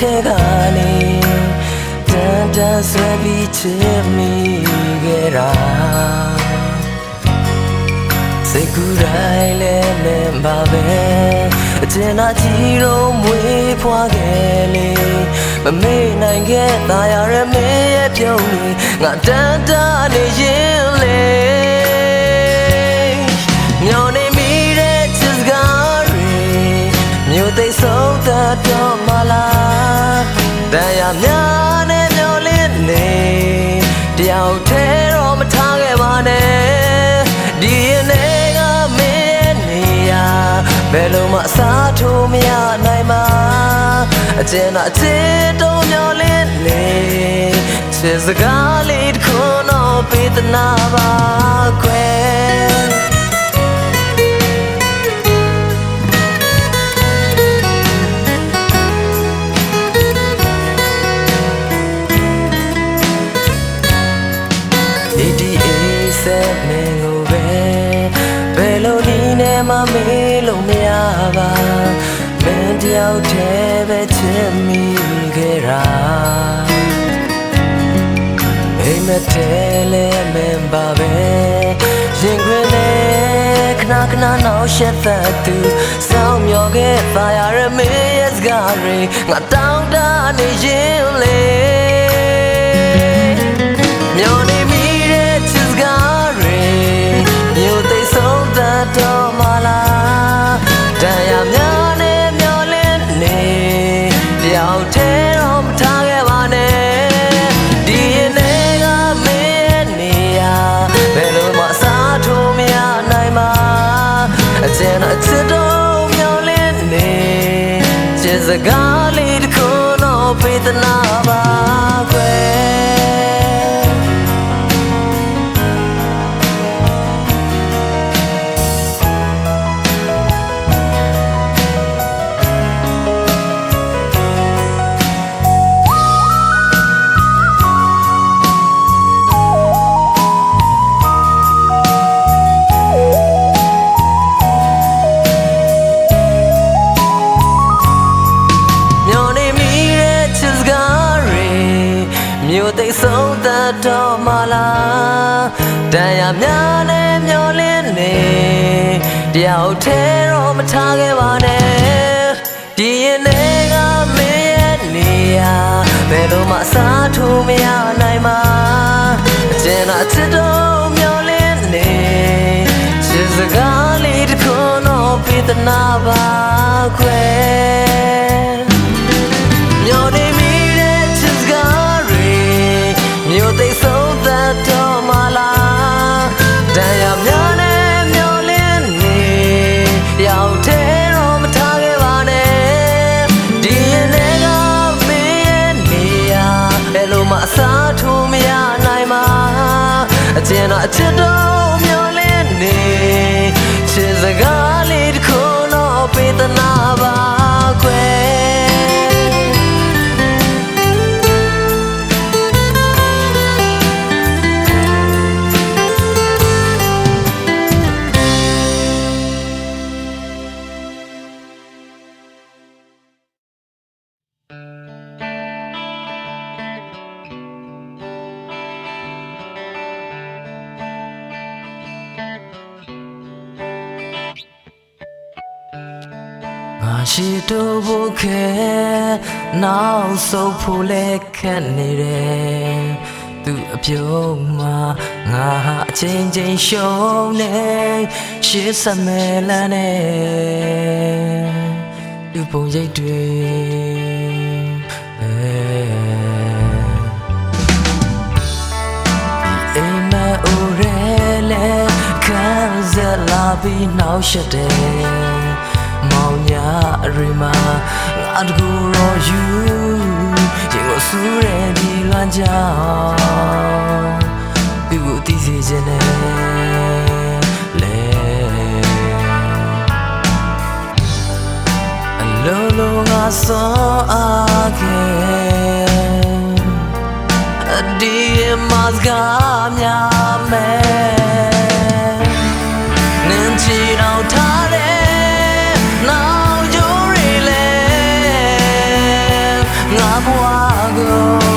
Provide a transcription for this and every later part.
ထဲကနေတန်တန်ဆွဲပြီးချစ်မိခဲ့တာစိတ်ကူးတိုင်းလည်းမင်းပါပဲအကျဉ်းအကြီးတော့မွေးဖွားခဲ့လေမမေ့နိုင်ခဲ့တာရရမေရဲ့ပြုံးနေငါတန်တန်နေရင် များနဲ့မျောလင်းနေတယောက်တည်းတော့မထားခဲ့ပါနဲ့ဒီရင်လေးကမင်းနေရာဘယ်လိုမှအစားထိုးမရနိုင်မှာအကျဉ်းအချစ်တော့မျောလင်းနေချစ်စကားလေးတစ်ခုတော့ပေးသနာပါခွဲ မှမေးလို့မရပါမင်းတယောက်တည်းပဲချစ်မိခဲ့တာအိမ်မထဲလဲမင်းပါပဲရင်ခွင်နဲ့ခဏခဏနောက်ရှက်သက်သူစောင်းမျောခဲ့ပါရရမေးရဲ့စကားတွေငါတောင်းတနေရင်လေမျောနေ တ်တော့မလားတရားများနဲ့မျောလင်းနေတယောက်တည်းတော့မထားခဲ့ပါနဲ့ဒီရင်လေးကမင်းနေရာဘယ်လိုမှအစားထိုးမရနိုင်မှာအကျဉ်းအချစ်တော့မျောလင်းနေချစ်စကားလေးတစ်ခုတော့ပေးသနာပါခွဲ တယောက်တည်းတော့မထားခဲ့ပါနဲ့ဒီရင်လေးကမင်းရဲ့နေရာဘယ်လိုမှအစားထိုးမရနိုင်မှာအကျဉ်းအချစ်တော့မျောလင်းနေချစ်စကားလေးတစ်ခုတော့ပေးသနာပါခွဲမျောနေမိတဲ့ချစ်စကားတွေမြို့သိမ်းဆုံးသတ်တော့မလားတရား ချစ်တော့မျောလင်းနေချစ်စကားလေးတစ်ခုတော့ပေးသနာပါ ခွဲငါရှိတော့ဖို့ခဲနောက်ဆုပ်ဖို့လဲခက်နေတယ်သူအပြုံးမှာငါဟာအချင်းချင်းရှုံးနေရှေ့ဆက်မဲလန်းနေလူပုံရိပ်တွေအဲအိမ်မအိုရဲလဲခံစားလာပြီးနောက်ရှက်တယ် မောင်ညာရီမှာငါတကူရောယူရင်ကိုဆူရဲဒီလွမ်းကြောင်သူ့ကိုတီးစေခြင်းနဲ့လဲအလုံးလုံးငါစောအားခဲ့အဒီမတ်ကမြမဲနင်ချီတော့ထားတ know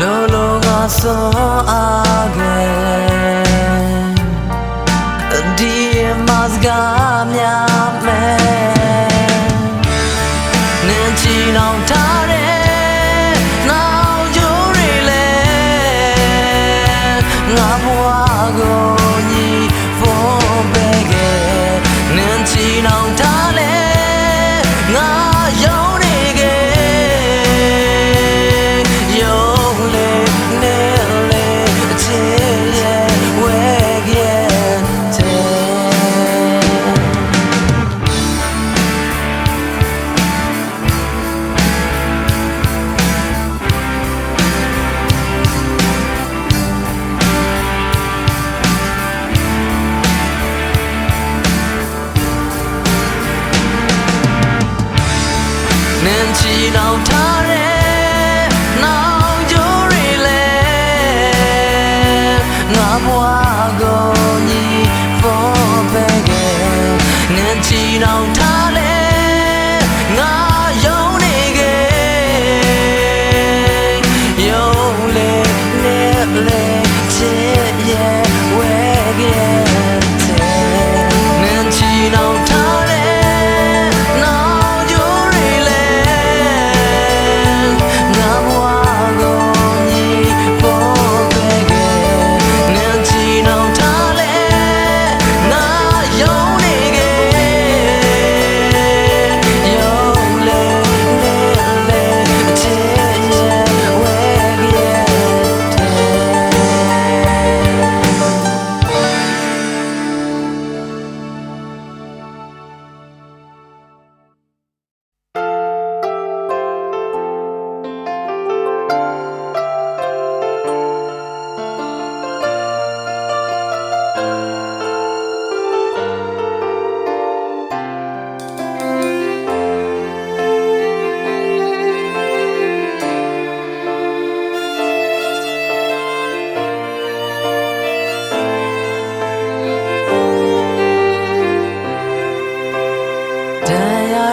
လိုလိုငါစောအားခဲ့ Dear Mazga mya me Nen နင်ချီနော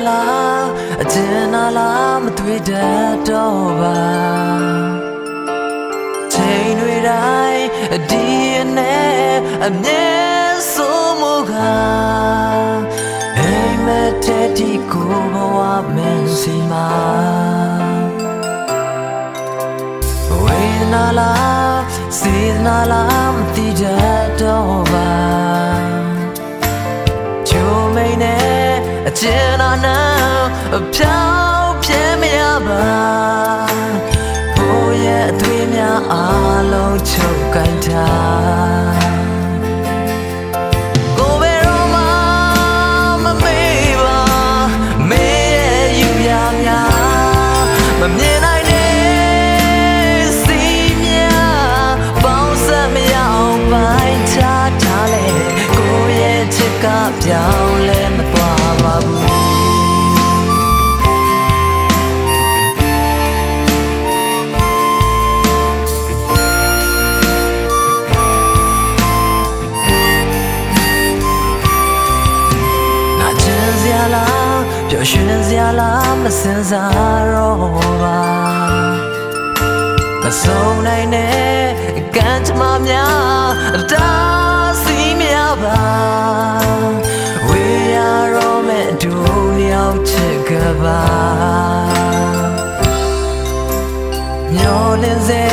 လားအကျဉ်းနာလားမတွေ့တတ်တော့ပါချိန်တွေတိုင်းအဒီနဲ့အမြဲစိုးမှုကအိမ်မက်တဲ့ဒီကိုဘဝမင်းစီမာဝေဒနာလားစေဒနာလားမသိတတ်တော့ပါကျိုးမိန်နဲ့ အကျဉ်းတော်နာအပြောင်းပြဲမရပါဘိုးရဲ့အသွေးများအားလုံးချုပ်ကိုင်ထားကိုယ်ဘယ်တော့မှမမေ့ပါမေ့ရဲ့ယူရများမမြင်နိုင်တဲ့စီများပေါင်းစပ်မရအောင်ပိုင်းခြားထားလေ စင်စားတော့ပါမဆုံးနိုင်တဲ့ကံကြမ္မာများအတားစီးများပါဝေးရတော့မဲ့ဒူနှစ်ယောက်ချစ်ကပါမျောလင်းစေ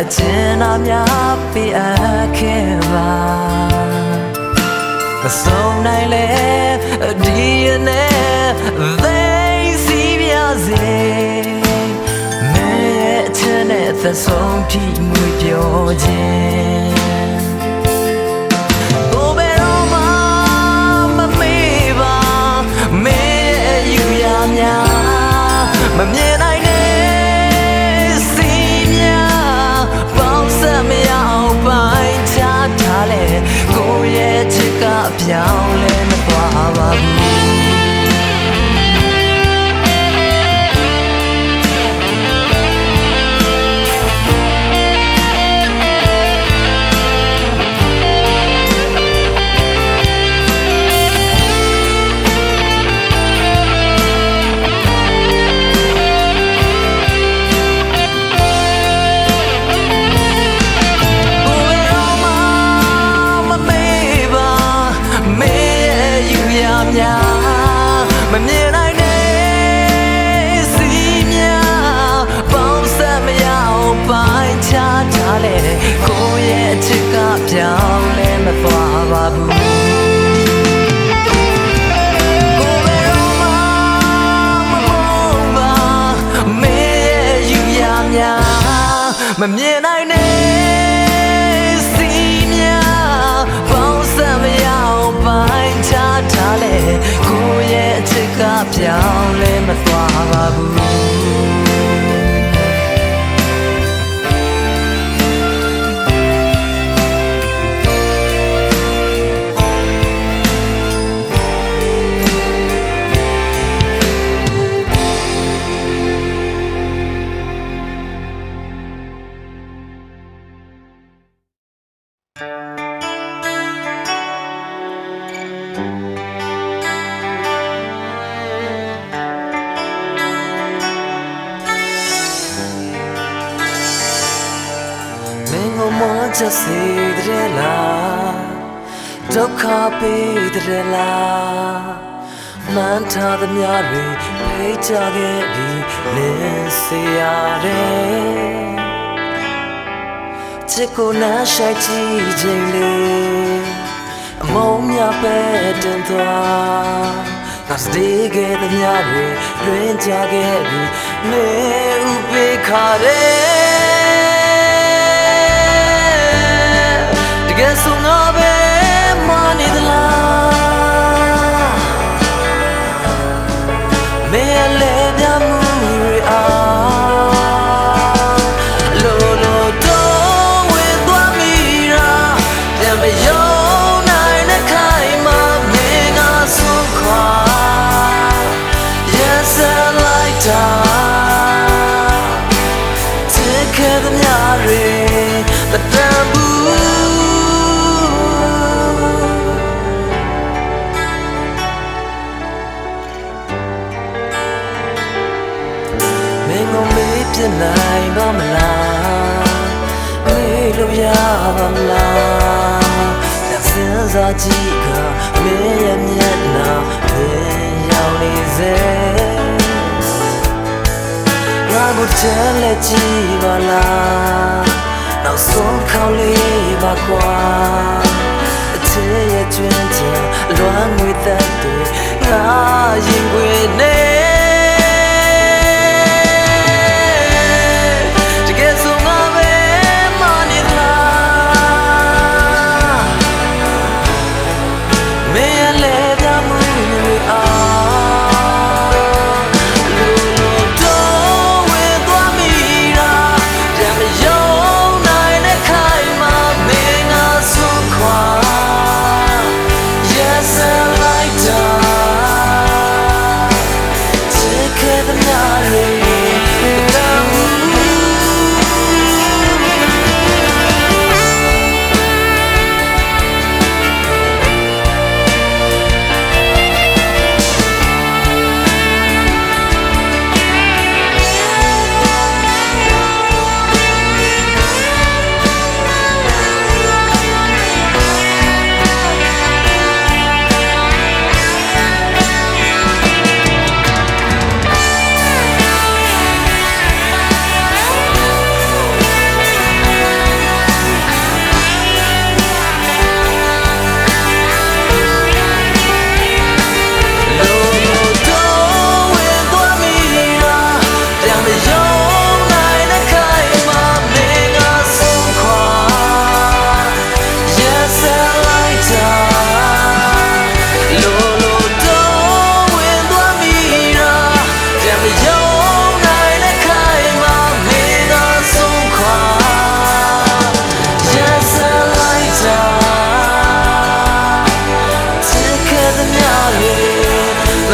အကျဉ်းသားများပြအပ်ခဲ့ပါမဆုံးနိုင်လေဒီရနဲ့သိစီပြ စေမင်းရဲ့အချစ်နဲ့သက်ဆုံးဖြီးငွေပြောခြင်းကိုယ်ဘယ်တော့မှမမေ့ပါမင်းရဲ့ယူရများမမြင်နိုင်တဲ့စီများပေါင်းစပ်မရအောင်ပိုင်းခြားထားလေကိုယ့်ရဲ့ချစ်ကပြောင်းလဲမသွားပါဘူး ပေးတယ်လားမှန်ထားသမျှတွေဖိတ်ကြခဲ့ပြီးလင်းစရာတဲ့ချစ်ကိုနားရှိုက်ကြည့်ခြင်းလေအမုံမြပဲတန်သွားငါစတေးခဲ့သမျှတွေလွင်ကြခဲ့ပြီးနေဥပေခါတဲ့တကယ်ဆိုငါ ကြည့်ကမင်းရဲ့မျက်နှာမင်းရောင်နေစေငါကိုချမ်းလက်ကြည့်ပါလားနောက်ဆုံးခေါင်လေးပါကွာအချစ်ရဲ့ကျွမ်းချင်လွမ်းငွေသက်တွေငါရင်ခွေနေ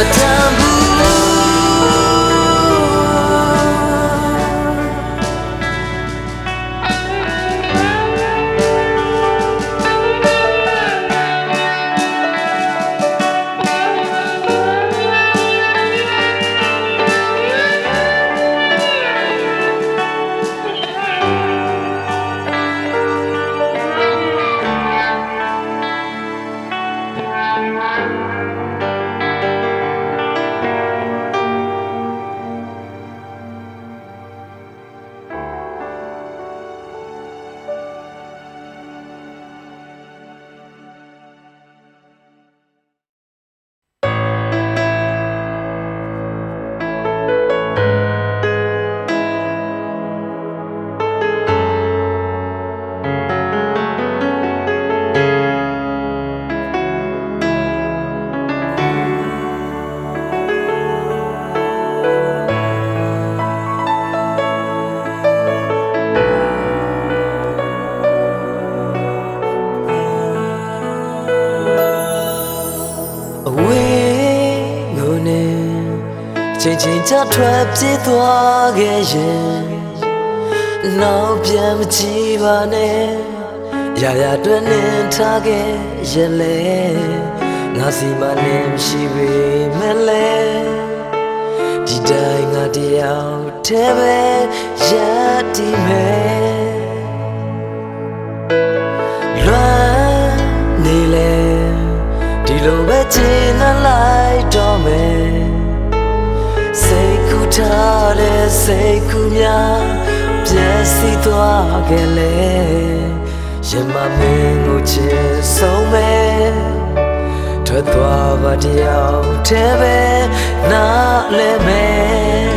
the time. ချိန်ချိန်ချထွက်ပြေးသွားခဲ့ရင်နောက်ပြန်မကြည့်ပါနဲ့ရာရာတွင်နေထားခဲ့ရလေငါစီမလည်းမရှိပေမဲ့လေဒီတိုင်းငါတယောက်တည်းပဲရည်တည်မယ်လွမ်းနေလေဒီလိုပဲချင်လိုက်တော့မယ်စိတ်ကူ ထားတဲ့စိတ်ကူများပြည့်စည်သွားခဲ့လေရမမင်းကိုချစ်ဆုံးမယ်ထွက်သွားပါတယောက်တည်းပဲနားလဲမယ်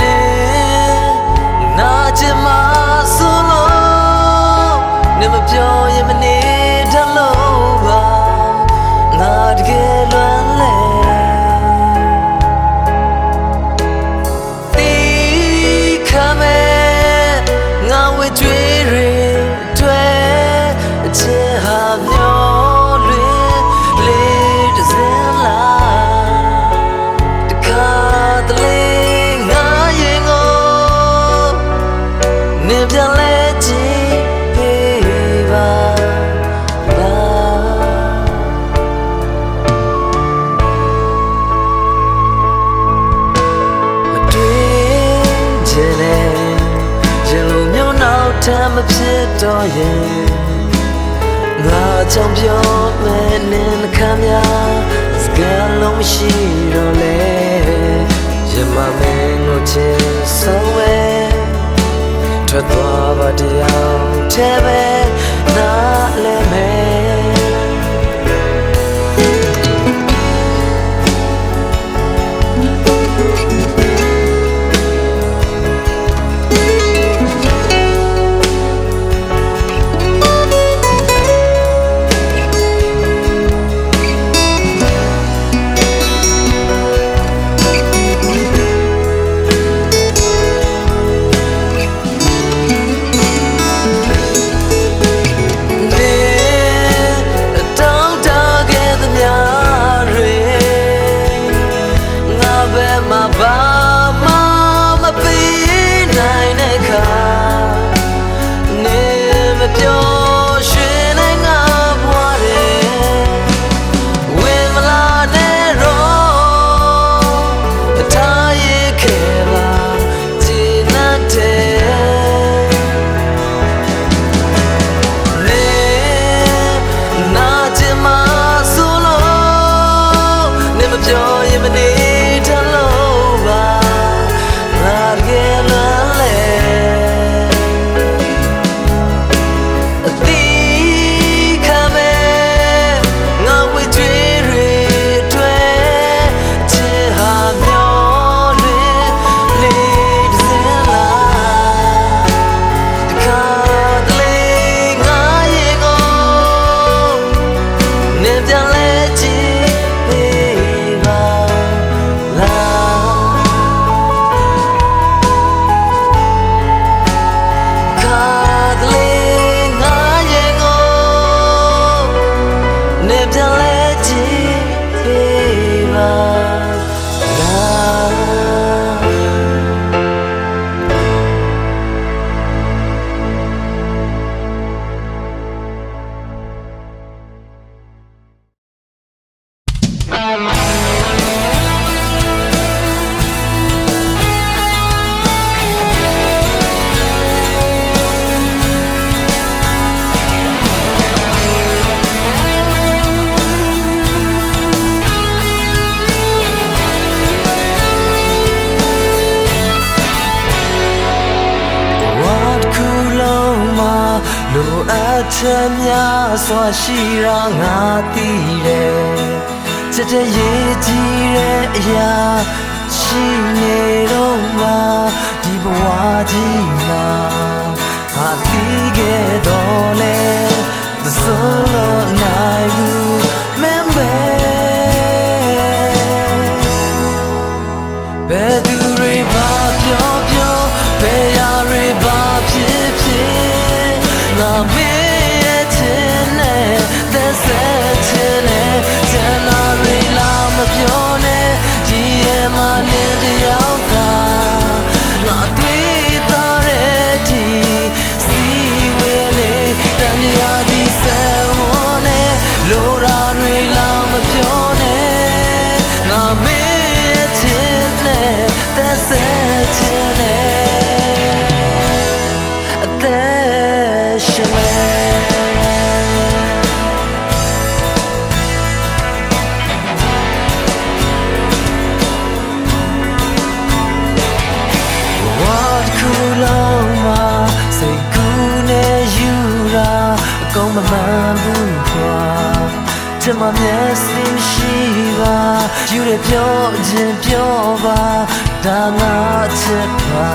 နေနာချင်မဆိုလို့နေမပြောရင်မ တော့ရင်ငါကြောင့်ပြောမယ်နင်နှခမ်းများစကားလုံးမရှိတော့လေရမမင်းကိုချစ်ဆုံးဝဲထွက်သွားပါတရားတဲ့ပဲ ချက်များစွာရှိရာငါသိတယ်စတဲ့ရေးကြည့်တဲ့အရာရှိနေတော့မှဒီဘဝကြီးမှာဟာသိခဲ့တော့လေသစိုးလို့နိုင်ဘူးမင်းပဲဘယ်သူတွေဘာပြောပြော ယူရပြောခြင်းပြောပါဒါငါချက်ပါ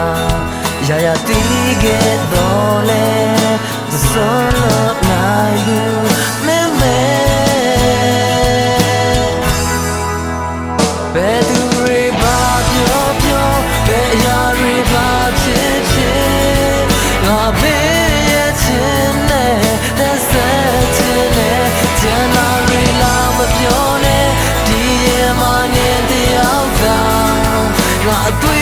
ရရတီးခဲ့တော့လေ The sun of my you မဲမဲ I